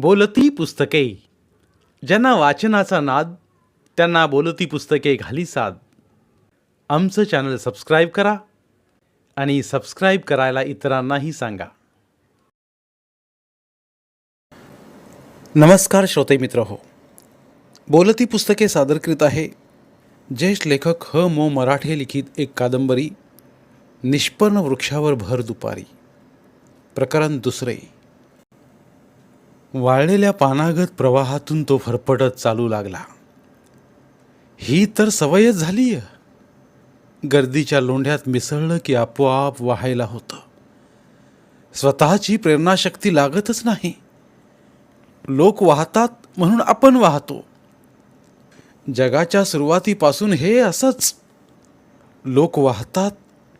बोलती पुस्तके. ज्यांना वाचनाचा नाद त्यांना बोलती पुस्तके घाली साद. आमचं चॅनल सबस्क्राईब करा आणि सबस्क्राईब करायला इतरांनाही सांगा. नमस्कार श्रोते मित्र हो. बोलती पुस्तके सादर करीत आहे ज्येष्ठ लेखक ह. मो. मराठे लिखित एक कादंबरी निष्पन्न वृक्षावर भर दुपारी. प्रकरण दुसरे. वाळलेल्या पानागत प्रवाहातून तो फरफटत चालू लागला. ही तर सवयच झाली गर्दीच्या लोंढ्यात मिसळलं की आपोआप वाहायला होतं. स्वतःची प्रेरणाशक्ती लागतच नाही. लोक वाहतात म्हणून आपण वाहतो. जगाच्या सुरुवातीपासून हे असंच. लोक वाहतात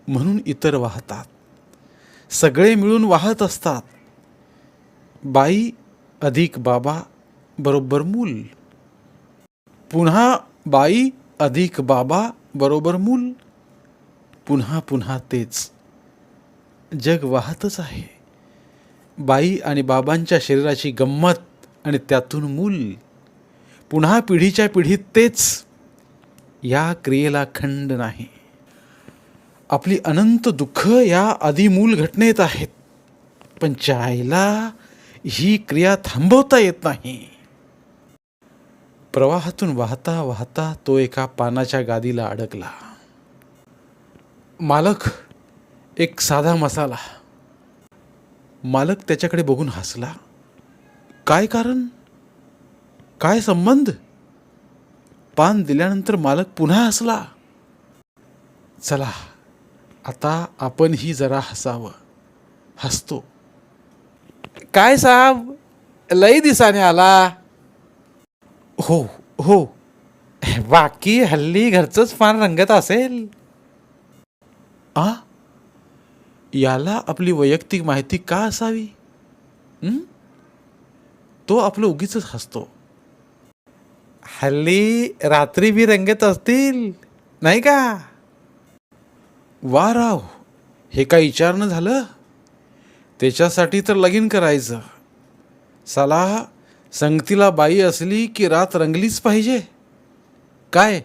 म्हणून इतर वाहतात. सगळे मिळून वाहत असतात. बाई अधिक बाबा बरोबर मूल. पुन्हा बाई अधिक बाबा बरोबर मूल. पुन्हा पुन्हा तेच. जग वाहतच आहे. बाई आणि बाबांच्या शरीराची गंमत आणि त्यातून मूल. पुन्हा पिढीच्या पिढीत तेच. या क्रियेला खंड नाही. आपली अनंत दुःख या आधी मूल घटनेत आहेत. पण चायला ही क्रिया थांबवता येत नाही. प्रवाहातून वाहता वाहता तो एका पानाच्या गादीला अडकला. मालक एक साधा मसाला. मालक त्याच्याकडे बघून हसला. काय कारण? काय संबंध? पान दिल्यानंतर मालक पुन्हा हसला. चला आता आपणही जरा हसावं. हसतो. काय साहेब? लई दिसाने आला. हो हो. बाकी हल्ली घरचंच पान रंगत असेल. आ? याला आपली वैयक्तिक माहिती का असावी? तो आपलं उगीच हसतो. हल्ली रात्री बी रंगत असतील नाही का? वा राव हे काय विचारणं झालं? त्याच्यासाठी तर लगीन करायचं. साला संगतीला बाई असली की रात रंगलीच पाहिजे. काय?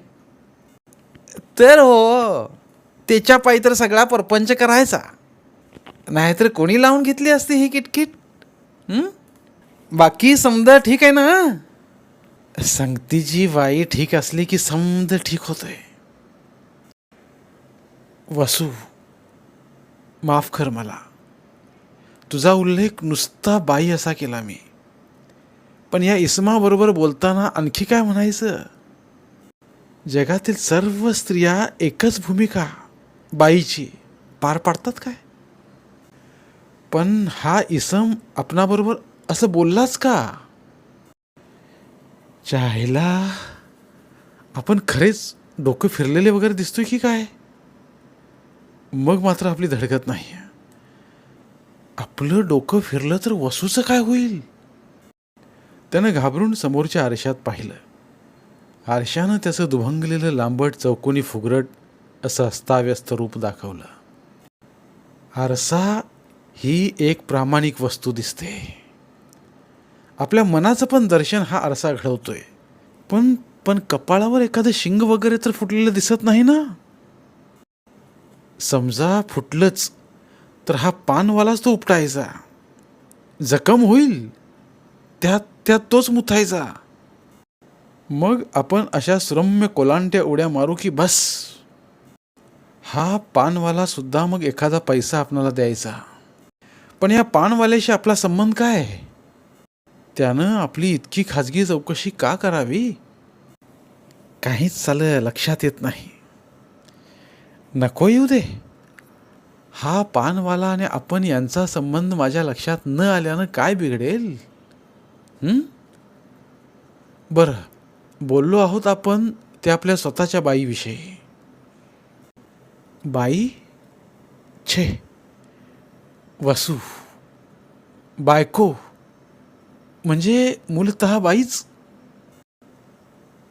तर हो त्याच्या पायी तर सगळा परपंच करायचा. नाहीतर कोणी लावून घेतली असती ही किटकिट? बाकी समजा ठीक आहे ना? संगतीची बाई ठीक असली की समज ठीक होतंय. वसू माफ कर मला. तुझा उल्लेख नुसता बाई असा केला मी. पण या इसमाबरोबर बोलताना आणखी काय म्हणायचं? जगातील सर्व स्त्रिया एकच भूमिका बाईची. पार पाडतात काय? पण हा इसम आपणाबरोबर असं बोललाच का? चायला आपण खरेच डोकं फिरलेले वगैरे दिसतोय की काय? मग मात्र आपली धडकत नाही आपलं डोकं फिरलं तर वसूचं काय होईल? त्यानं घाबरून समोरच्या आरशात पाहिलं. आरशानं त्याचं दुभंगलेलं लांबट चौकोनी फुगरट असं अस्ताव्यस्त रूप दाखवलं. आरसा ही एक प्रामाणिक वस्तू दिसते. आपल्या मनाचं पण दर्शन हा आरसा घडवतोय. पण पण कपाळावर एखादं शिंग वगैरे तर फुटलेलं दिसत नाही ना? समजा फुटलंच तर हा पानवालाच तो उपटायचा. जखम होईल त्यात त्यात तोच मुथायचा. मग आपण अशा श्रम्य कोलांट्या उड्या मारू की बस. हा पानवाला सुद्धा मग एखादा पैसा आपणाला द्यायचा. पण या पानवाल्याशी आपला संबंध काय? आहे त्यानं आपली इतकी खाजगी चौकशी का करावी? काहीच चालं लक्षात येत नाही. नको येऊ दे. हा पानवाला आणि आपण यांचा संबंध माझ्या लक्षात न आल्यानं काय बिघडेल? बरं बोललो आहोत आपण ते आपल्या स्वतःच्या बाईविषयी. बाई? छे. वसू. बायको. म्हणजे मूलतः बाईच?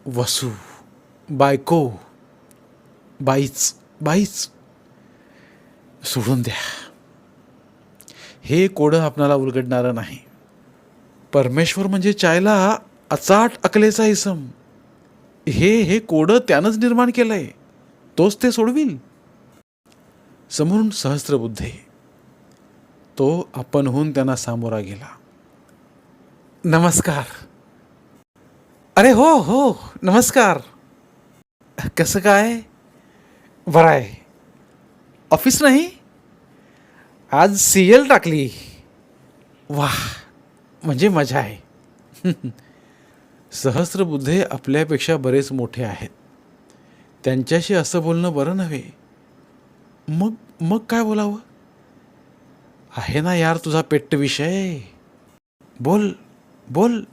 वसू. बायको. बाईच. बाईच. सोडून द्या. हे कोडं आपणाला उलगडणारं नाही. परमेश्वर म्हणजे चायला अचाट अकलेचा इसम. हे हे कोडं त्यानंच निर्माण केलंय. तोच ते सोडविल. समोरून सहस्त्रबुद्धे तो आपणहून त्यांना सामोरा गेला. नमस्कार. अरे हो हो नमस्कार. कसं काय? बरं आहे. ऑफिस नाही? आज सी एल टाकली. वा म्हणजे मजा आहे. सहस्रबुद्धे आपल्यापेक्षा बरेच मोठे आहेत. त्यांच्याशी असं बोलणं बरं नव्हे. मग मग काय बोलावं? आहे ना यार तुझा पेट्ट विषय. बोल बोल.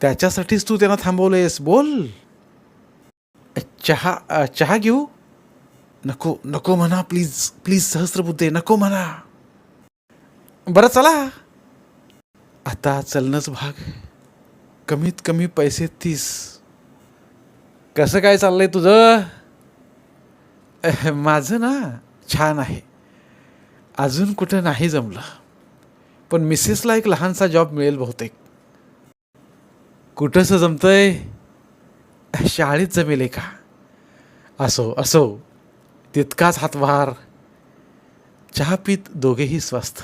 त्याच्यासाठीच तू त्यांना थांबवलंयस बोल. चहा चहा घेऊ? नको नको म्हणा प्लीज प्लीज सहस्रबुद्धे नको म्हणा बरं चला आता चलनच भाग कमीत कमी पैसे तीस कसं काय चाललंय तुझं माझं ना छान आहे अजून कुठं नाही जमलं पण मिसेसला एक लहानसा जॉब मिळेल बहुतेक कुठंसं जमतंय शाळेत जमेल का असो असो तितकाच हातभार. चहा पीत दोघेही स्वस्थ.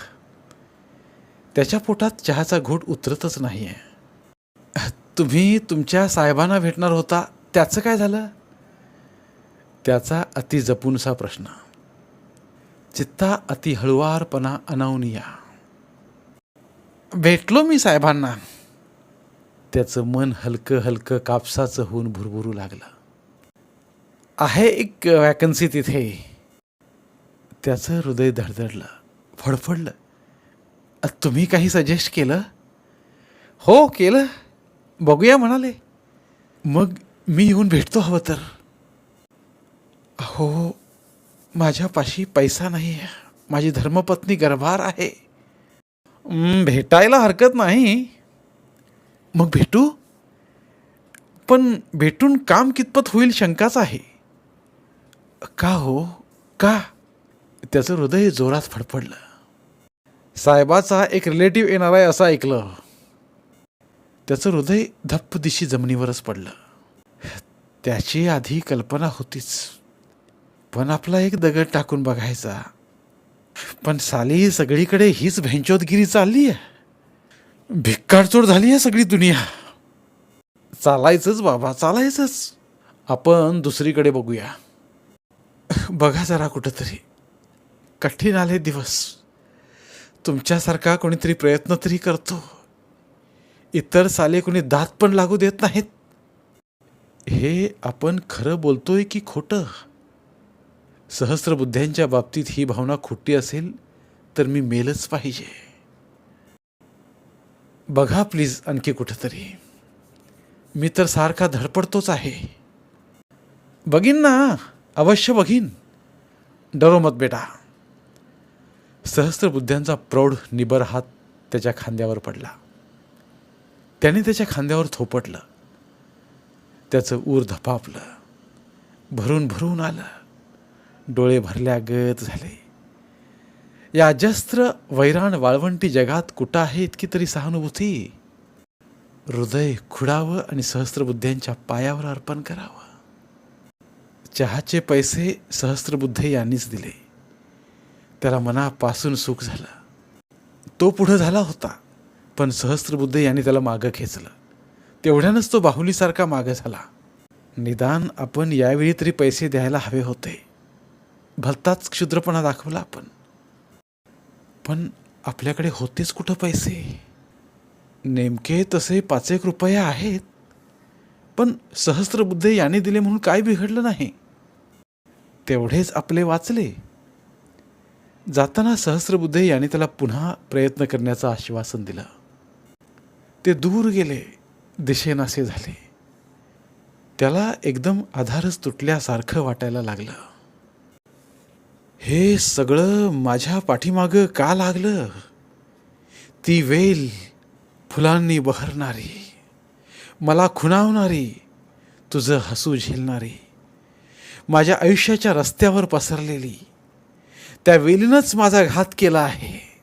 त्याच्या पोटात चहाचा घोट उतरतच नाही आहे तुम्ही तुमच्या साहेबांना भेटणार होता त्याचं काय झालं? त्याचा अति जपूनसा प्रश्न. चित्ता अति हळुवारपणा अनावनिया भेटलो मी साहेबांना. त्याचं मन हलकं हलकं कापसाचं होऊन भुरभुरू लागलं. आहे एक वॅकन्सी तिथे. त्याचं हृदय धडधडलं फडफडलं. तुम्ही काही सजेस्ट केलं? हो केलं. बघूया म्हणाले. मग मी येऊन भेटतो हवं तर. हो माझ्यापाशी पैसा नाही माझी धर्मपत्नी गर्भार आहे. भेटायला हरकत नाही. मग भेटू? पण भेटून काम कितपत होईल शंकाच आहे. का हो? का? त्याचं हृदय जोरात फडफडलं. साहेबाचा एक रिलेटिव्ह येणार आहे असं ऐकलं. त्याचं हृदय धप्प दिशी जमिनीवरच पडलं. त्याची आधी कल्पना होतीच. पण आपला एक दगड टाकून बघायचा. पण साली सगळीकडे हीच भेंचोदगिरी चालली आहे भिक्कारचोड झाली आहे सगळी दुनिया. चालायचंच बाबा चालायचंच. आपण दुसरीकडे बघूया. बघा जरा कुठंतरी. कठीण आले दिवस. तुमच्यासारखा कोणीतरी प्रयत्न तरी करतो. इतर साले कोणी दात पण लागू देत नाहीत. हे आपण खरं बोलतोय की खोटं? सहस्रबुद्ध्यांच्या बाबतीत ही भावना खोटी असेल तर मी मेलच पाहिजे. बघा प्लीज आणखी कुठंतरी. मी तर सारखा धडपडतोच आहे. बघीन ना. अवश्य बघीन. डरो मत बेटा. सहस्त्रबुद्ध्यांचा प्रौढ निबर हात त्याच्या खांद्यावर पडला. त्याने त्याच्या खांद्यावर थोपटलं. त्याचं ऊर धपापलं. भरून भरून आलं. डोळे भरल्यागत झाले. या अजस्त्र वैराण वाळवंटी जगात कुठं आहे इतकी तरी सहानुभूती? हृदय खुडावं आणि सहस्त्रबुद्ध्यांच्या पायावर अर्पण करावं. चहाचे पैसे सहस्त्रबुद्धे यांनीच दिले. त्याला मनापासून सुख झालं. तो पुढं झाला होता पण सहस्त्रबुद्धे यांनी त्याला मागं खेचलं. तेवढ्यानंच तो बाहुलीसारखा मागं झाला. निदान आपण यावेळी तरी पैसे द्यायला हवे होते. भलताच क्षुद्रपणा दाखवला आपण. पण आपल्याकडे होतेच कुठं पैसे? नेमके तसे पाच एक रुपये आहेत. पण सहस्त्रबुद्धे याने दिले म्हणून काय बिघडलं नाही? तेवढेच आपले वाचले. जाताना सहस्रबुद्धे याने त्याला पुन्हा प्रयत्न करण्याचं आश्वासन दिलं. ते दूर गेले दिशेनासे झाले. त्याला एकदम आधारच तुटल्यासारखं वाटायला लागलं. हे सगळं माझ्या पाठीमागं का लागलं? ती वेल फुलांनी बहरणारी मला खुणावणारी तुझं हसू झेलणारी माझ्या आयुष्याच्या रस्त्यावर पसरलेली. त्या वेलीनंच माझा घात केला आहे.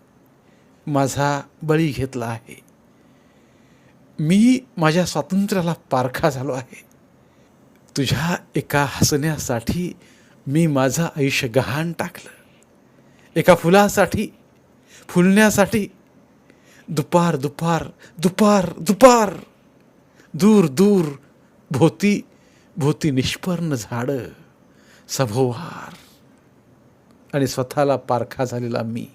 माझा बळी घेतला आहे. मी माझ्या स्वातंत्र्याला पारखा झालो आहे. तुझ्या एका हसण्यासाठी मी माझं आयुष्य गहाण टाकलं. एका फुलासाठी फुलण्यासाठी. दुपार दुपार दुपार दुपार. दूर दूर. भोवती भोवती निष्पर्ण झाडं. सभोवार. आणि स्वतःला पारखा झालेला मी.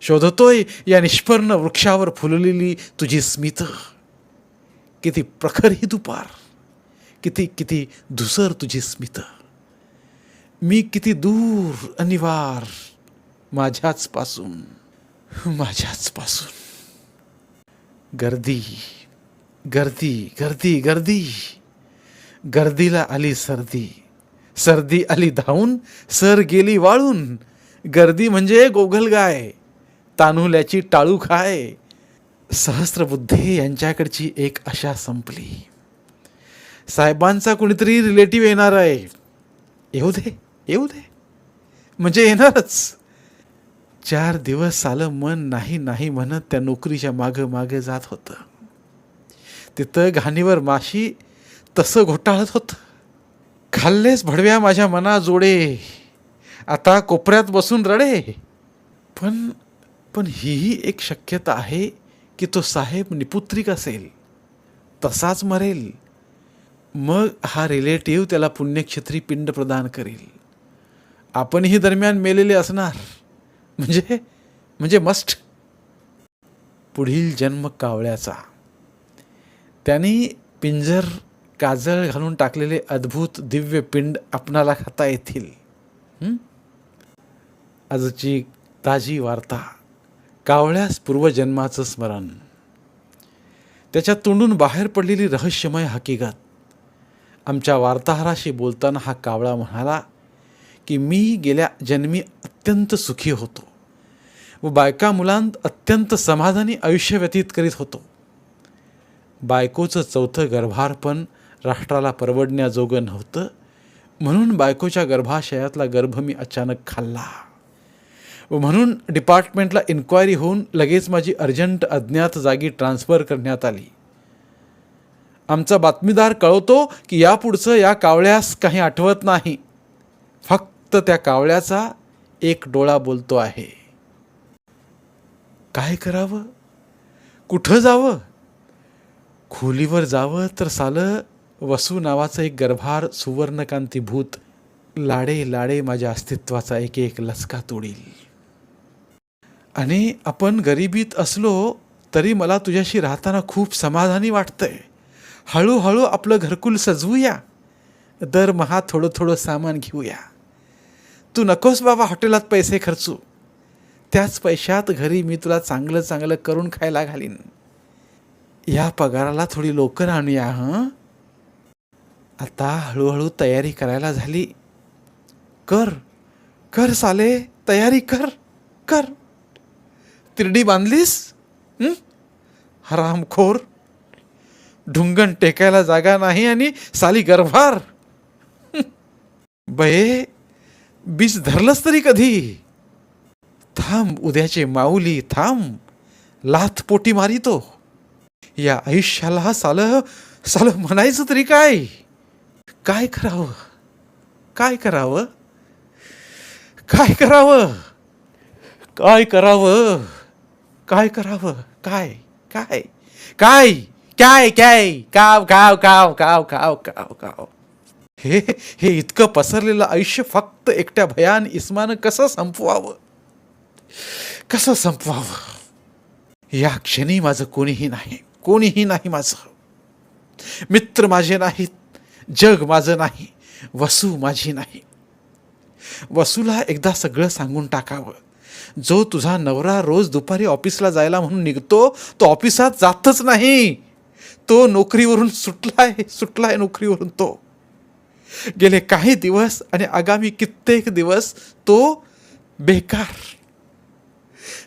शोधतोय या निष्पर्ण वृक्षावर फुललेली तुझी स्मित. किती प्रखर ही दुपार. किती किती धुसर तुझी स्मित. मी किती दूर अनिवार माझ्याच पासून माझ्याच पासून गर्दी गर्दी गर्दी गर्दी. गर्दीला आली सर्दी. सर्दी आली धावून सर गेली वाळून. गर्दी म्हणजे गोगलगाय तानुल्याची टाळू खाय. सहस्त्रबुद्धे यांच्याकडची एक आशा संपली. साहेबांचा कुणीतरी रिलेटिव्ह येणार आहे. येऊ दे येऊ दे. म्हणजे येणारच. चार दिवस आलं मन नाही नाही म्हणत त्या नोकरीच्या मागं मागे जात होतं. तिथं घाणीवर माशी तसं घोटाळत होतं. खाल्लेस भडव्या माझ्या मना जोडे. आता कोपऱ्यात बसून रडे. पण पण हीही एक शक्यता आहे की तो साहेब निपुत्रिक असेल. तसाच मरेल. मग हा रिलेटिव्ह त्याला पुण्यक्षेत्री पिंड प्रदान करेल. आपणही दरम्यान मेलेले असणार. म्हणजे म्हणजे मस्ट. पुढील जन्म कावळ्याचा. त्यांनी पिंजर काजळ घालून टाकलेले अद्भुत दिव्य पिंड आपणाला खाता येतील. आजची ताजी वार्ता कावळ्यास पूर्वजन्माचं स्मरण. त्याच्या तोंडून बाहेर पडलेली रहस्यमय हकीकत. आमच्या वार्ताहराशी बोलताना हा कावळा म्हणाला की मी गेल्या जन्मी अत्यंत सुखी होतो व बायका मुलांत अत्यंत समाधानी आयुष्य व्यतीत करीत होतो. बायकोचं चौथं गर्भारपण राष्ट्राला परवडण्याजोगं नव्हतं. म्हणून बायकोच्या गर्भाशयातला गर्भ मी अचानक खाल्ला. व म्हणून डिपार्टमेंटला इन्क्वायरी होऊन लगेच माझी अर्जंट अज्ञात जागी ट्रान्स्फर करण्यात आली. आमचा बातमीदार कळवतो की यापुढचं या कावळ्यास काही आठवत नाही. फक्त त्या कावळ्याचा एक डोळा बोलतो आहे. काय करावं? कुठं जावं? खोलीवर जावं तर सालं वसू नावाचं एक गर्भार सुवर्णकांतीभूत लाडे लाडे माझ्या अस्तित्वाचा एक एक लचका तोडील. आणि आपण गरिबीत असलो तरी मला तुझ्याशी राहताना खूप समाधानी वाटतंय. हळूहळू आपलं घरकुल सजवूया. दरमहा थोडं थोडं सामान घेऊया. तू नकोस बाबा हॉटेलात पैसे खर्चू. त्याच पैशात घरी मी तुला चांगलं चांगलं करून खायला घालीन. या पगाराला थोडी लोकर आणूया हं? आता हळूहळू तयारी करायला झाली. कर कर साले तयारी कर कर. तिरडी बांधलीस? हरामखोर. ढुंगण टेकायला जागा नाही आणि साली गर्भार. बये बीज धरलंच तरी कधी? थांब उद्याचे माऊली थांब. लाथ पोटी मारितो. या आयुष्याला साल साल म्हणायचं तरी काय? काय करावं? काय करावं? काय करावं? काय करावं? काय करावं? काय? काय? काय? काय? काय? काव काव काव काव काव काव काव. हे हे इतकं पसरलेलं आयुष्य फक्त एकट्या भयान इस्मानं कसं संपवावं? कसं संपवावं? या क्षणी माझं कोणीही नाही. कोणीही नाही माझं. मित्र माझे नाहीत. जग माझं नाही वसू माझी नाही. वसूला एकदा सगळं सांगून टाकावं. जो तुझा नवरा रोज दुपारी ऑफिसला जायला म्हणून निघतो तो ऑफिसात जातच नाही. तो नोकरीवरून सुटलाय सुटलाय नोकरीवरून तो. गेले काही दिवस आणि आगामी कित्येक दिवस तो बेकार.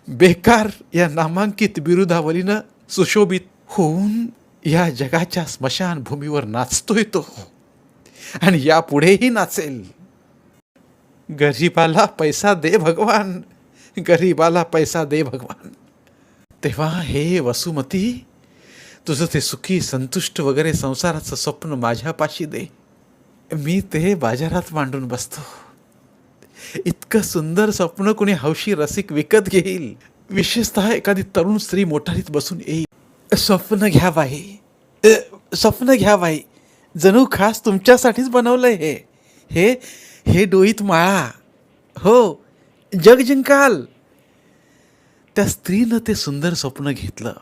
बेकार या नामांकित बिरुदावलीनं सुशोभित होऊन या जगाच्या स्मशानभूमीवर नाचतोय तो. आणि यापुढेही नाचेल. गरीबाला पैसा दे भगवान. गरीबाला पैसा दे भगवान. तेव्हा हे वसुमती तुझं ते सुखी संतुष्ट वगैरे संसाराचं स्वप्न माझ्यापाशी दे. मी ते बाजारात मांडून बसतो. इतकं सुंदर स्वप्न कोणी हौशी रसिक विकत घेईल. विशेषतः एखादी तरुण स्त्री मोटारीत बसून येईल. स्वप्न घ्या बाई स्वप्न घ्या बाई. जणू खास तुमच्यासाठीच बनवलं हे. हे हे डोईत माळा. हो जग जिंकाल. त्या स्त्रीनं ते सुंदर स्वप्न घेतलं.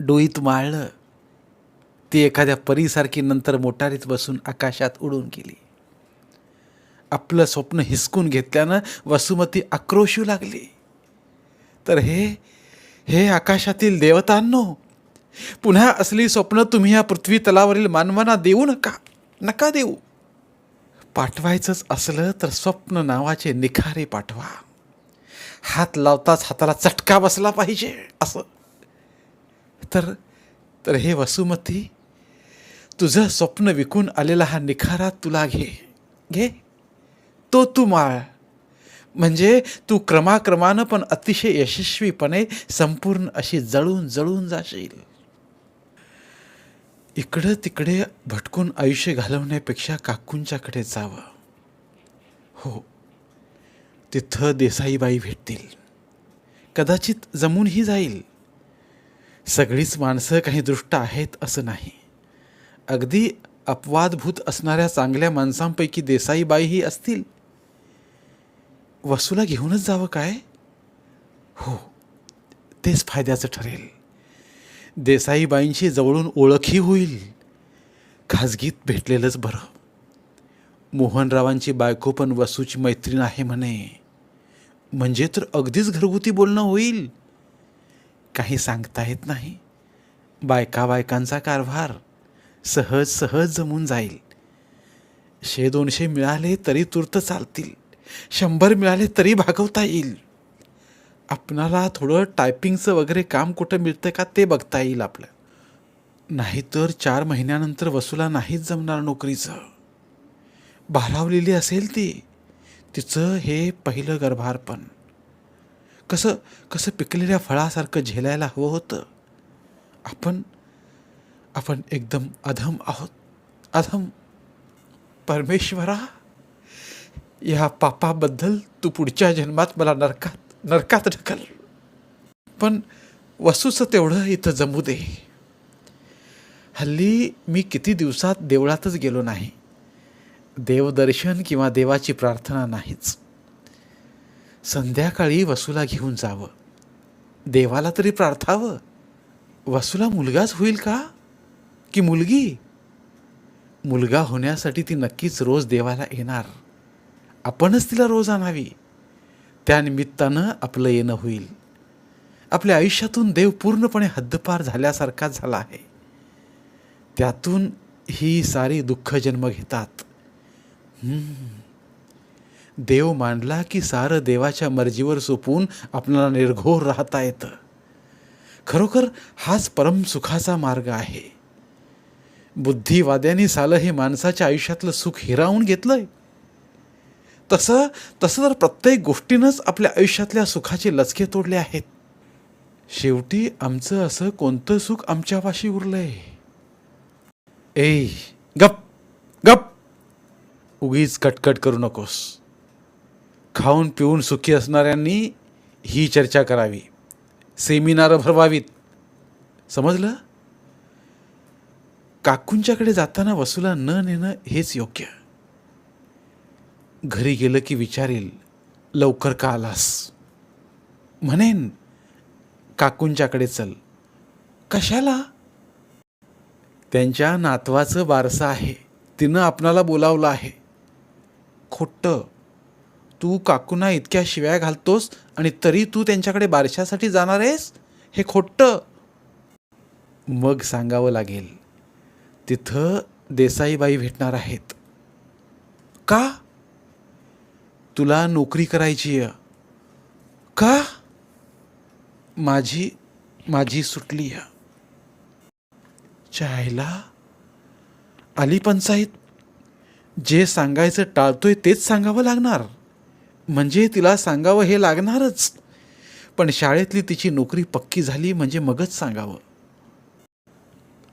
डोईत माळलं. ती एखाद्या परीसारखी नंतर मोटारीत बसून आकाशात उडून गेली. आपलं स्वप्न हिसकून घेतल्यानं वसुमती आक्रोशू लागली. तर हे हे आकाशातील देवतांनो पुन्हा असली स्वप्न तुम्ही या पृथ्वी तलावरील मानवांना देऊ नका. नका देऊ. पाठवायचंच असलं तर स्वप्न नावाचे निखारे पाठवा. हात लावताच हाताला चटका बसला पाहिजे असं. तर तर हे वसुमती तुझं स्वप्न विकून आलेला हा निखारा तुला घे. घे. तो तू माळ. म्हणजे तू क्रमाक्रमानं पण अतिशय यशस्वीपणे संपूर्ण अशी जळून जळून जाशील. इकडं तिकडे भटकून आयुष्य घालवण्यापेक्षा काकूंच्याकडे जावं. हो तिथं देसाईबाई भेटतील. कदाचित जमूनही जाईल. सगळीच माणसं काही दृष्ट आहेत असं नाही. अगदी अपवादभूत असणाऱ्या चांगल्या माणसांपैकी देसाईबाईही असतील. वसूला घेऊनच जावं काय? हो तेच फायद्याचं ठरेल. देसाईबाईंशी जवळून ओळखही होईल. खाजगीत भेटलेलंच बरं. मोहनरावांची बायको पण वसूची मैत्रीण आहे म्हणे. म्हणजे तर अगदीच घरगुती बोलणं होईल. काही सांगता येत नाही. बायका बायकांचा कारभार सहज सहज जमून जाईल. शे दोनशे मिळाले तरी तूर्त चालतील. शंभर मिळाले तरी भागवता येईल. आपणाला थोडं टायपिंगचं वगैरे काम कुठं मिळतं का ते बघता येईल आपलं. नाहीतर चार महिन्यानंतर वसूला नाहीच जमणार नोकरीचं. भारावलेली असेल ती. तिचं हे पहिलं गर्भारपण. कसं कसं पिकलेल्या फळासारखं झेलायला हवं होतं. आपण आपण एकदम अधम आहोत. अधम. परमेश्वरा या पापाबद्दल तू पुढच्या जन्मात मला नरकात नरकात ढकल. पण वसूचं तेवढं इथं जमू दे. हल्ली मी किती दिवसात देवळातच गेलो नाही. देवदर्शन किंवा देवाची प्रार्थना नाहीच. संध्याकाळी वसूला घेऊन जावं. देवाला तरी प्रार्थावं. वसूला मुलगाच होईल का? की मुलगी? मुलगा होण्यासाठी ती नक्कीच रोज देवाला येणार. आपणच तिला रोज आणावी. त्यानिमित्तानं आपलं येणं होईल. आपल्या आयुष्यातून देव पूर्णपणे हद्दपार झाल्यासारखा झाला आहे. त्यातून ही सारी दुःख जन्म घेतात. देव मांडला की सारं देवाच्या मर्जीवर सोपून आपल्याला निर्घोर राहता येतं. खरोखर हाच परम सुखाचा मार्ग आहे. बुद्धिवाद्यांनी सालं हे माणसाच्या आयुष्यातलं सुख हिरावून घेतलंय. तसं तसं तर प्रत्येक गोष्टीनंच आपल्या आयुष्यातल्या सुखाचे लचके तोडले आहेत. शेवटी आमचं असं कोणतं सुख आमच्यापाशी उरलंय? ए गप गप. उगीच कटकट करू नकोस. खाऊन पिऊन सुखी असणाऱ्यांनी ही चर्चा करावी. सेमिनार भरवावीत. समजलं? काकूंच्याकडे जाताना वसूला न नेणं हेच योग्य. घरी गेलं की विचारेल लवकर का आलास? म्हणेन काकूंच्याकडे चल. कशाला? त्यांच्या नातवाचं बारसं आहे तिनं आपणाला बोलावलं आहे. खोटं. तू काकूंना इतक्या शिव्या घालतोस आणि तरी तू त्यांच्याकडे बारशासाठी जाणार आहेस? हे खोटं. मग सांगावं लागेल तिथं देसाईबाई भेटणार आहेत. का? तुला नोकरी करायची आहे. का? माझी माझी सुटली आहे. चायला? आली पंचायत जे सांगायचं टाळतोय तेच सांगावं लागणार. म्हणजे तिला सांगावं हे लागणारच. पण शाळेतली तिची नोकरी पक्की झाली म्हणजे मगच सांगावं.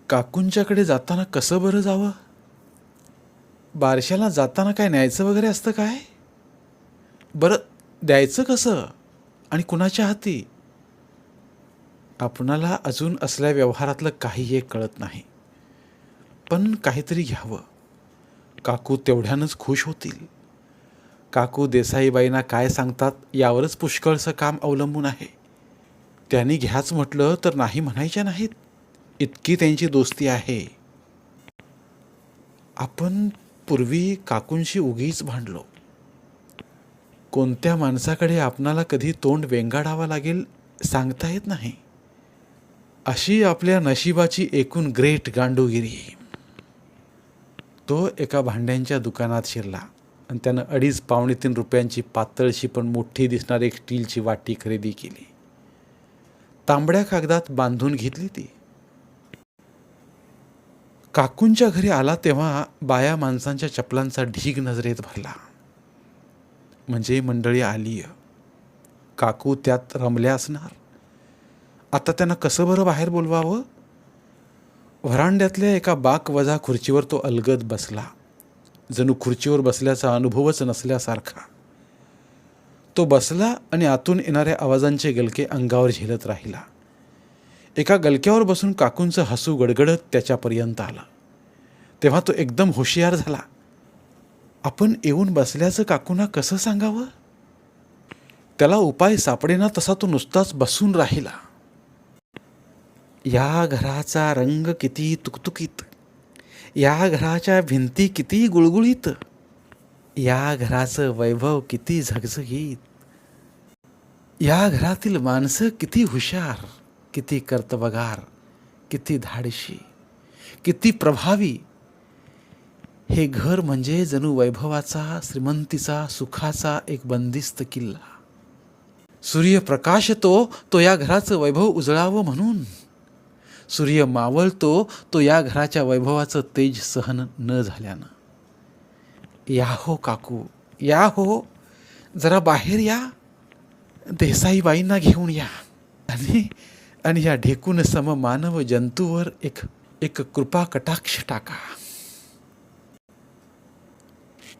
काकूंच्याकडे जाताना कसं बरं जावं? बारशाला जाताना काय न्यायचं वगैरे असतं काय? बरं द्यायचं कसं? आणि कुणाच्या हाती? आपणाला अजून असल्या व्यवहारातलं काही एक कळत नाही. पण काहीतरी घ्यावं. काकू तेवढ्यानंच खुश होतील. काकू देसाईबाईंना काय सांगतात यावरच पुष्कळचं काम अवलंबून आहे. त्यांनी घ्याच म्हटलं तर नाही म्हणायच्या नाहीत. इतकी त्यांची दोस्ती आहे. आपण पूर्वी काकूंशी उगीच भांडलो. कोणत्या माणसाकडे आपणाला कधी तोंड वेंगाडावा लागेल सांगता येत नाही. अशी आपल्या नशिबाची एकूण ग्रेट गांडूगिरी. तो एका भांड्यांच्या दुकानात शिरला आणि त्यानं अडीच पावणे तीन रुपयांची पातळशी पण मोठी दिसणारी एक स्टीलची वाटी खरेदी केली. तांबड्या कागदात बांधून घेतली ती. काकूंच्या घरी आला तेव्हा बाया माणसांच्या चपलांचा ढीग नजरेत भरला. म्हणजे मंडळी आली. काकू त्यात रमल्या असणार. आता त्यांना कसं बरं बाहेर बोलवावं? व्हरांड्यातल्या एका बाक वजा खुर्चीवर तो अलगद बसला. जणू खुर्चीवर बसल्याचा अनुभवच नसल्यासारखा. तो बसला आणि आतून येणाऱ्या आवाजांचे गलके अंगावर झेलत राहिला. एका गलक्यावर बसून काकूंचं हसू गडगडत त्याच्यापर्यंत आलं. तेव्हा तो एकदम हुशियार झाला. आपण येऊन बसल्याचं काकूंना कसं सांगावं? त्याला उपाय सापडेना तसा तो नुसताच बसून राहिला. या घराचा रंग किती तुकतुकीत. या घराच्या भिंती किती गुळगुळीत. या घराचं वैभव किती झगझगीत. या घरातील माणसं किती हुशार किती कर्तबगार किती धाडशी किती प्रभावी हे घर म्हणजे जणू वैभवाचा श्रीमंतीचा सुखाचा एक बंदिस्त किल्ला. सूर्यप्रकाश तो तो या घराचं वैभव उजळावं म्हणून. सूर्य मावळतो तो या घराच्या वैभवाचं तेज सहन न झाल्यानं. या हो काकू या हो जरा बाहेर या. देसाईबाईंना घेऊन या. आणि आणि या ढेकून सम मानव जंतूवर एक एक कृपा कटाक्ष टाका.